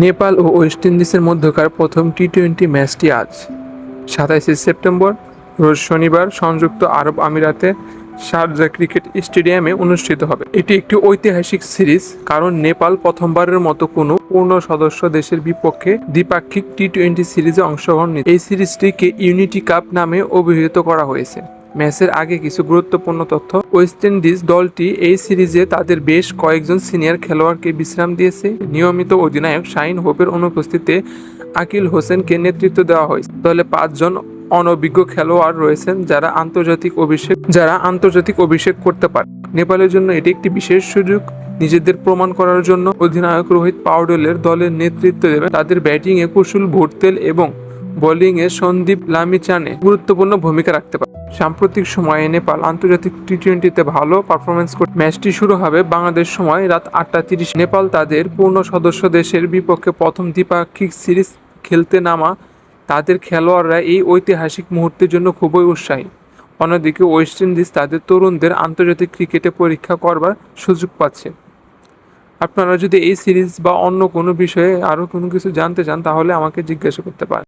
নেপাল ও West ইন্ডিজের মধ্যকার প্রথম টি টোয়েন্টি ম্যাচটি আজ, সাতাইশে সেপ্টেম্বর, রোজ শনিবার সংযুক্ত আরব আমিরাতে শারজা ক্রিকেট স্টেডিয়ামে অনুষ্ঠিত হবে। এটি একটি ঐতিহাসিক সিরিজ, কারণ নেপাল প্রথমবারের মতো কোনো পূর্ণ সদস্য দেশের বিপক্ষে দ্বিপাক্ষিক টি টোয়েন্টি সিরিজে অংশগ্রহণ নিচ্ছে এই সিরিজটিকে ইউনিটি কাপ নামে অভিহিত করা হয়েছে। ম্যাচের আগে কিছু গুরুত্বপূর্ণ তথ্য। ওয়েস্ট ইন্ডিজ দলটি এই সিরিজে তাদের বেশ কয়েকজন সিনিয়র খেলোয়াড়কে বিশ্রাম দিয়েছে। নিয়মিত অধিনায়ক শাহিন হোপের অনুপস্থিতিতে আকিল হোসেনকে নেতৃত্ব দেওয়া হয়েছে দলে পাঁচজন অনভিজ্ঞ খেলোয়াড় রয়েছেন যারা আন্তর্জাতিক অভিষেক, যারা আন্তর্জাতিক অভিষেক করতে পারে। নেপালের জন্য এটি একটি বিশেষ সুযোগ। নিজেদের প্রমাণ করার জন্য অধিনায়ক রোহিত পাউডেলের দলের নেতৃত্ব দেবেন। তাদের ব্যাটিংয়ে কুশল ভোরতেল এবং বোলিংয়ে সন্দীপ লামিচানে গুরুত্বপূর্ণ ভূমিকা রাখতে পারে। সাম্প্রতিক সময়ে নেপাল আন্তর্জাতিক টি টোয়েন্টিতে ভালো পারফরমেন্স করে ম্যাচটি শুরু হবে বাংলাদেশ সময় রাত আটটা তিরিশ। নেপাল তাদের পূর্ণ সদস্য দেশের বিপক্ষে প্রথম দ্বিপাক্ষিক সিরিজ খেলতে নামা তাদের খেলোয়াড়রা এই ঐতিহাসিক মুহূর্তের জন্য খুবই উৎসাহী। অন্যদিকে ওয়েস্ট ইন্ডিজ তাদের তরুণদের আন্তর্জাতিক ক্রিকেটে পরীক্ষা করবার সুযোগ পাচ্ছে। আপনারা যদি এই সিরিজ বা অন্য কোনো বিষয়ে আরও কোনো কিছু জানতে চান, তাহলে আমাকে জিজ্ঞাসা করতে পারেন।